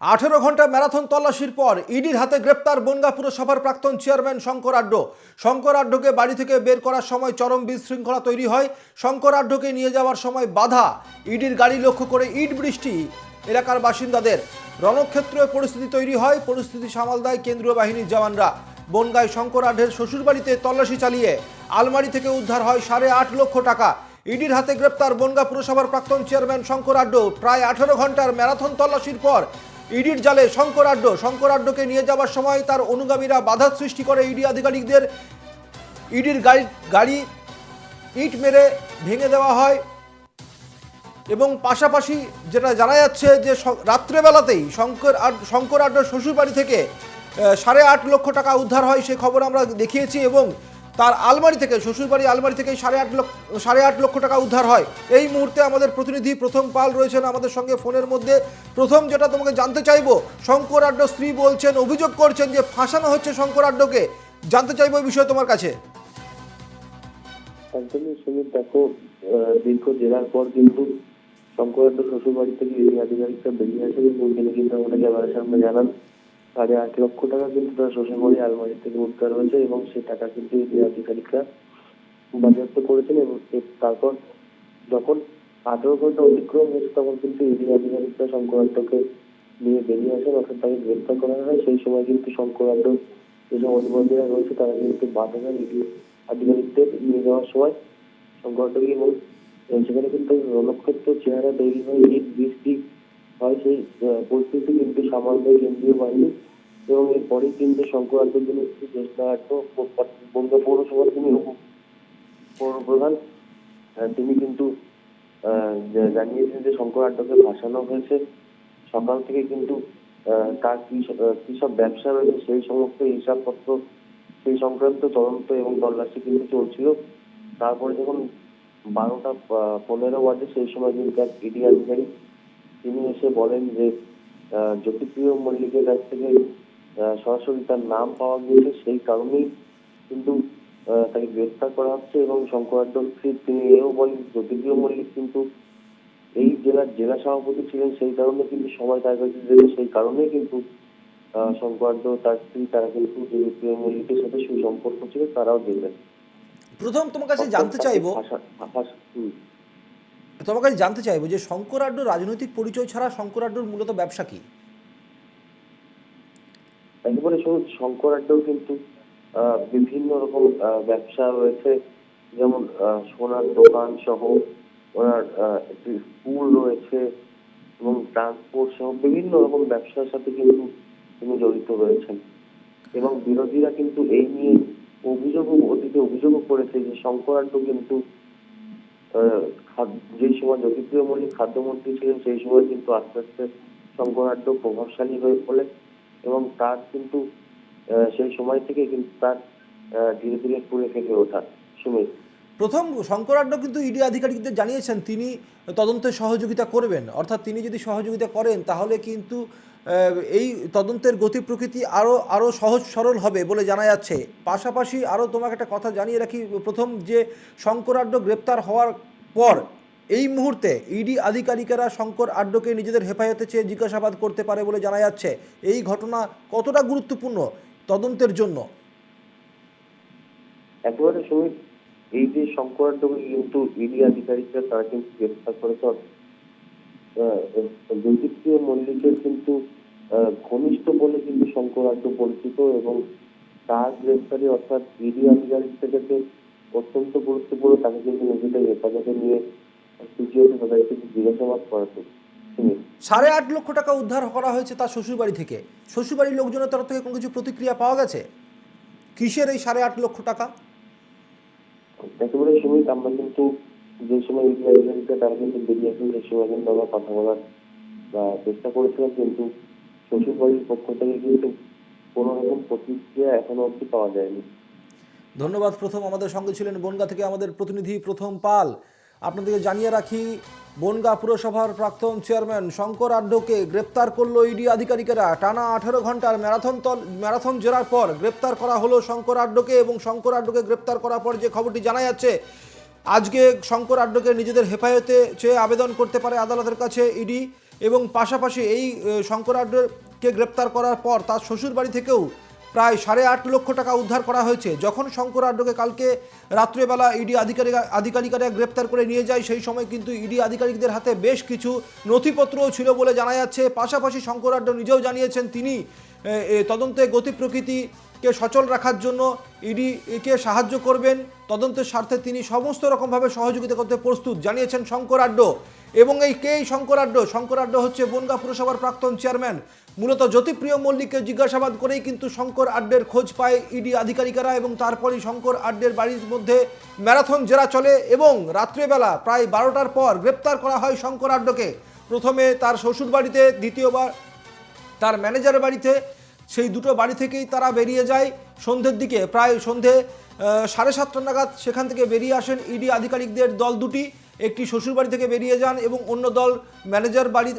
আঠেরো ঘণ্টা ম্যারাথন তল্লাশির পর ইডির হাতে গ্রেপ্তার বনগা পুরসভার প্রাক্তন চেয়ারম্যান শঙ্কর আড্ডো। শঙ্কর আড্ডোকে বাড়ি থেকে বের করার সময় চরম বিশৃঙ্খলা তৈরি হয়। শঙ্কর আড্ডোকে নিয়ে যাওয়ার সময় বাধা। ইডির গাড়ি লক্ষ্য করে ইট বৃষ্টি। এলাকার বাসিন্দাদের রণক্ষেত্রে পরিস্থিতি তৈরি হয়। পরিস্থিতি সামাল দেয় কেন্দ্রীয় বাহিনীর জওয়ানরা। বনগায় শঙ্কর আড্ডের শ্বশুরবাড়িতে তল্লাশি চালিয়ে আলমারি থেকে উদ্ধার হয় সাড়ে আট লক্ষ টাকা। ইডির হাতে গ্রেপ্তার বনগা পুরসভার প্রাক্তন চেয়ারম্যান শঙ্কর আড্ডো। প্রায় আঠেরো ঘণ্টার ম্যারাথন তল্লাশির পর ইডির জালে শঙ্কর আড্ডো শঙ্কর আড্ডোকে নিয়ে যাওয়ার সময় তার অনুগামীরা বাধা সৃষ্টি করে ইডি আধিকারিকদের। ইডির গাড়ি গাড়ি ইট মেরে ভেঙে দেওয়া হয় এবং পাশাপাশি যেটা জানা যাচ্ছে যে রাত্রেবেলাতেই শঙ্কর আড- শঙ্কর আড্ডার শ্বশুরবাড়ি থেকে সাড়ে আট লক্ষ টাকা উদ্ধার হয় সে খবর আমরা দেখিয়েছি এবং তার আলমারি থেকে শ্বশুরবাড়ি আলমারি থেকে সাড়ে আট লক্ষ, সাড়ে আট লক্ষ টাকা উদ্ধার হয়। এই মুহূর্তে আমাদের প্রতিনিধি প্রথম পাল রয়েছেন আমাদের সঙ্গে ফোনের মধ্যে। প্রথম যেটা তোমাকে জানতে চাইব, শঙ্কর আড্ড স্ত্রী বলছেন, অভিযোগ করছেন যে ফাঁসানো হচ্ছে শঙ্কর আড্ডকে। জানতে চাইব এই বিষয়ে তোমার কাছে। সুমিত, দেখো দীর্ঘ জেরার পর কিন্তু শঙ্করাধ্য শ্বশুর বাড়ি থেকে বেরিয়ে তিনি কিন্তু আমাদের ক্যামেরার সামনে জানান। সাড়ে আট লক্ষ টাকা কিন্তু তার শ্বশুর বাড়ি আলমারি থেকে উদ্ধার হয়েছে এবং সেই টাকা কিন্তু এই আধিকারিকরা বাজেয়াপ্ত করেছেন এবং তারপর যখন আঠারো ঘণ্টা অতিক্রম হয়েছে তখন কিন্তু ইডি আধিকারিকরা শঙ্করাধ্যকে নিয়ে বেরিয়ে আসেন, অর্থাৎ তাকে গ্রেপ্তার করা হয়। সেই সময় কিন্তু শঙ্করাধ্য যেসব অধিবন্দীরা রয়েছে তারা কিন্তু বাধা দেন ইডি আধিকারিকদের নিয়ে যাওয়ার সময়। শঙ্করাধ্যকে এবং সেখানে কিন্তু রণক্ষেত্র চেহারা তৈরি হয়। ইট বৃষ্টি হয় সেই পরিস্থিতি কিন্তু সামাল দেয় কেন্দ্রীয় বাহিনী এবং এরপরেই কিন্তু শঙ্করাধ্যের জন্য একটি চেষ্টা বন্ধু পৌরসভার তিনি উপ- পৌর প্রধান তিনি কিন্তু জানিয়েছেন যে শঙ্কর আড্ডকে ভাসানো হয়েছে। সকাল থেকে কিন্তু তার কি সব ব্যবসা রয়েছে সেই সমস্ত হিসাবপত্র, সেই সংক্রান্ত তদন্ত এবং তল্লাশি কিন্তু চলছিল। তারপরে যখন বারোটা পনেরো বাজে সেই সময় কিন্তু এক ইডি আধিকারিক তিনি এসে বলেন যে জ্যোতিপ্রিয় মল্লিকের কাছ থেকে সরাসরি তার নাম পাওয়া গিয়েছে। সেই কারণেই কিন্তু তাকে গ্রেফতার করা হচ্ছে এবং শঙ্করাড্ড তিনি এও বলেন জ্যোতিপ্রিয় মল্লিক কিন্তু এই জেলার জেলা সভাপতি ছিলেন সেই কারণে কিন্তু সবাই তার কাছে যেত। সেই কারণেই কিন্তু আহ, শঙ্করাড্ড তার স্ত্রী তারা কিন্তু জ্যোতিপ্রিয় মল্লিকের সাথে সুসম্পর্ক ছিল তারাও দেখলেন। প্রথম তোমার কাছে জানতে চাইব। তোমার কাছে জানতে চাইব যে শঙ্কর আড্ড রাজনৈতিক পরিচয় ছাড়া শঙ্কর আড্ডর মূলত ব্যবসা কি? একেবারে শুনুন শঙ্কর আড্ডাও কিন্তু বিভিন্ন রকম ব্যবসা রয়েছে। যেমন সোনার দোকান সহ ওনার একটি স্কুল রয়েছে এবং ট্রান্সপোর্ট সহ বিভিন্ন রকম ব্যবসার সাথে কিন্তু তিনি জড়িত রয়েছেন। এবং বিরোধীরা কিন্তু এই নিয়ে অভিযোগ, অতীতে অভিযোগও করেছে যে শঙ্কর আড্ডু কিন্তু আহ, খাদ- যে সময় জ্যোতিপ্রিয় মল্লিক খাদ্যমন্ত্রী ছিলেন সেই সময় কিন্তু আস্তে আস্তে শঙ্কর আড্ডু প্রভাবশালী হয়ে পড়ে এবং তার কিন্তু সেই সময় থেকে কিন্তু তার ধীরে ধীরে পুড়ে ফেটে ওঠা সুমিত প্রথম শঙ্কর আড্ড কিন্তু ইডি আধিকারিকদের জানিয়েছেন তিনি তদন্তে সহযোগিতা করবেন। অর্থাৎ তিনি যদি সহযোগিতা করেন তাহলে কিন্তু এই তদন্তের গতি প্রকৃতি আরও আরও সহজ সরল হবে বলে জানা যাচ্ছে। পাশাপাশি আরও তোমাকে একটা কথা জানিয়ে রাখি, প্রথম যে শঙ্কর আড্ড গ্রেপ্তার হওয়ার পর এই মুহূর্তে ইডি আধিকারিকেরা শঙ্কর আড্ডকে নিজেদের হেফাজতে চেয়ে জিজ্ঞাসাবাদ করতে পারে বলে জানা যাচ্ছে। এই ঘটনা কতটা গুরুত্বপূর্ণ তদন্তের জন্য? একেবারে সুমিত, এই যে শঙ্কর আড্ডকে কিন্তু ইডি আধিকারিকরা, তারা কিন্তু গ্রেফতার করেছে। মল্লিকের কিন্তু ঘনিষ্ঠ বলে কিন্তু শঙ্কর আড্ড পরিচিত এবং তার গ্রেফতারি অর্থাৎ ইডি আধিকারিক থেকে অত্যন্ত গুরুত্বপূর্ণ তাকে কিন্তু নিজেদের হেফাজতে নিয়ে তৃতীয়ত তাদেরকে জিজ্ঞাসাবাদ করাতে। সাড়ে আট লক্ষ টাকা উদ্ধার করা হয়েছে তার শ্বশুরবাড়ি থেকে। শ্বশুরবাড়ির লোকজনের তরফ থেকে কোনো কিছু প্রতিক্রিয়া পাওয়া গেছে? কিসের এই সাড়ে আট লক্ষ টাকা? একেবারে সুমিত। আমরা কিন্তু যে সময় ইডি তারা কিন্তু বেরিয়ে আসেন সেই সময় কিন্তু আমরা কথা বলার চেষ্টা করেছিলাম কিন্তু শ্বশুর পক্ষ থেকে কিন্তু কোনো রকম প্রতিক্রিয়া এখনও অব্দি পাওয়া যায়নি। ধন্যবাদ প্রথম। আমাদের সঙ্গে ছিলেন বনগা থেকে আমাদের প্রতিনিধি প্রথম পাল। আপনাদেরকে জানিয়ে রাখি, বনগা পুরসভার প্রাক্তন চেয়ারম্যান শঙ্কর আড্ডকে গ্রেপ্তার করল ইডি আধিকারিকেরা। টানা আঠেরো ঘণ্টার ম্যারাথন তল ম্যারাথন জেরার পর গ্রেপ্তার করা হলো শঙ্কর আড্ডকে এবং শঙ্কর আড্ডকে গ্রেপ্তার করার পর যে খবরটি জানা যাচ্ছে আজকে শঙ্কর আড্ডকে নিজেদের হেফাজতে চেয়ে আবেদন করতে পারে আদালতের কাছে ইডি এবং পাশাপাশি এই শঙ্কর শঙ্করাড্ডকে গ্রেপ্তার করার পর তার শ্বশুর বাড়ি থেকেও প্রায় সাড়ে আট লক্ষ টাকা উদ্ধার করা হয়েছে। যখন শঙ্কর আড্ডকে কালকে রাত্রেবেলা ইডি আধিকারিক, আধিকারিকরা গ্রেপ্তার করে নিয়ে যায়, সেই সময় কিন্তু ইডি আধিকারিকদের হাতে বেশ কিছু নথিপত্রও ছিল বলে জানা যাচ্ছে। পাশাপাশি শঙ্কর আড্ড নিজেও জানিয়েছেন তিনি তদন্তে গতি প্রকৃতিকে সচল রাখার জন্য ইডিকে সাহায্য করবেন, তদন্তের স্বার্থে তিনি সমস্ত রকমভাবে সহযোগিতা করতে প্রস্তুত, জানিয়েছেন শঙ্কর আড্ড। এবং এই কে শঙ্কর আড্ড? শঙ্কর আড্ড হচ্ছে বনগা পুরসভার প্রাক্তন চেয়ারম্যান। মূলত জ্যোতিপ্রিয় মল্লিককে জিজ্ঞাসাবাদ করেই কিন্তু শঙ্কর আড্ডের খোঁজ পায় ইডি আধিকারিকেরা এবং তারপরেই শঙ্কর আড্ডের বাড়ির মধ্যে ম্যারাথন জেরা চলে এবং রাত্রেবেলা প্রায় বারোটার পর গ্রেপ্তার করা হয় শঙ্কর আড্ডকে। প্রথমে তার শ্বশুর বাড়িতে দ্বিতীয়বার তার ম্যানেজারের বাড়িতে সেই দুটো বাড়ি থেকেই তারা বেরিয়ে যায়। সন্ধ্যের দিকে প্রায় সন্ধে সাড়ে সাতটা নাগাদ সেখান থেকে বেরিয়ে আসেন ইডি আধিকারিকদের দল দুটি। একটি শ্বশুর বাড়ি থেকে বেরিয়ে যান এবং অন্য দল ম্যানেজার বাড়ি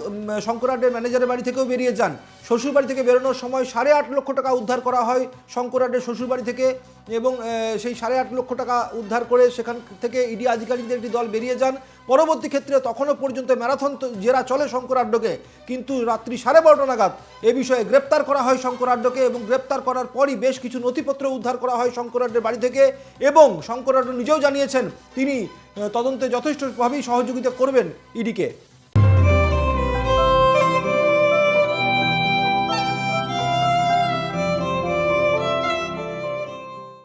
শঙ্করাটের ম্যানেজারের বাড়ি থেকেও বেরিয়ে যান। শ্বশুর বাড়ি থেকে বেরোনোর সময় সাড়ে আট লক্ষ টাকা উদ্ধার করা হয় শঙ্করাটের শ্বশুর বাড়ি থেকে। এবং সেই সাড়ে আট লক্ষ টাকা উদ্ধার করে সেখান থেকে ইডি আধিকারিকদের একটি দল বেরিয়ে যান। পরবর্তী ক্ষেত্রে তখনও পর্যন্ত ম্যারাথন জেরা চলে শঙ্কর আড্ডকে। কিন্তু রাত্রি সাড়ে বারোটা নাগাদ এ বিষয়ে গ্রেপ্তার করা হয় শঙ্কর আড্ডকে এবং গ্রেপ্তার করার পরই বেশ কিছু নথিপত্র উদ্ধার করা হয় শঙ্কর আড্ডের বাড়ি থেকে এবং শঙ্কর আড্ড নিজেও জানিয়েছেন, তিনি তদন্তে যথেষ্টভাবেই সহযোগিতা করবেন ইডিকে।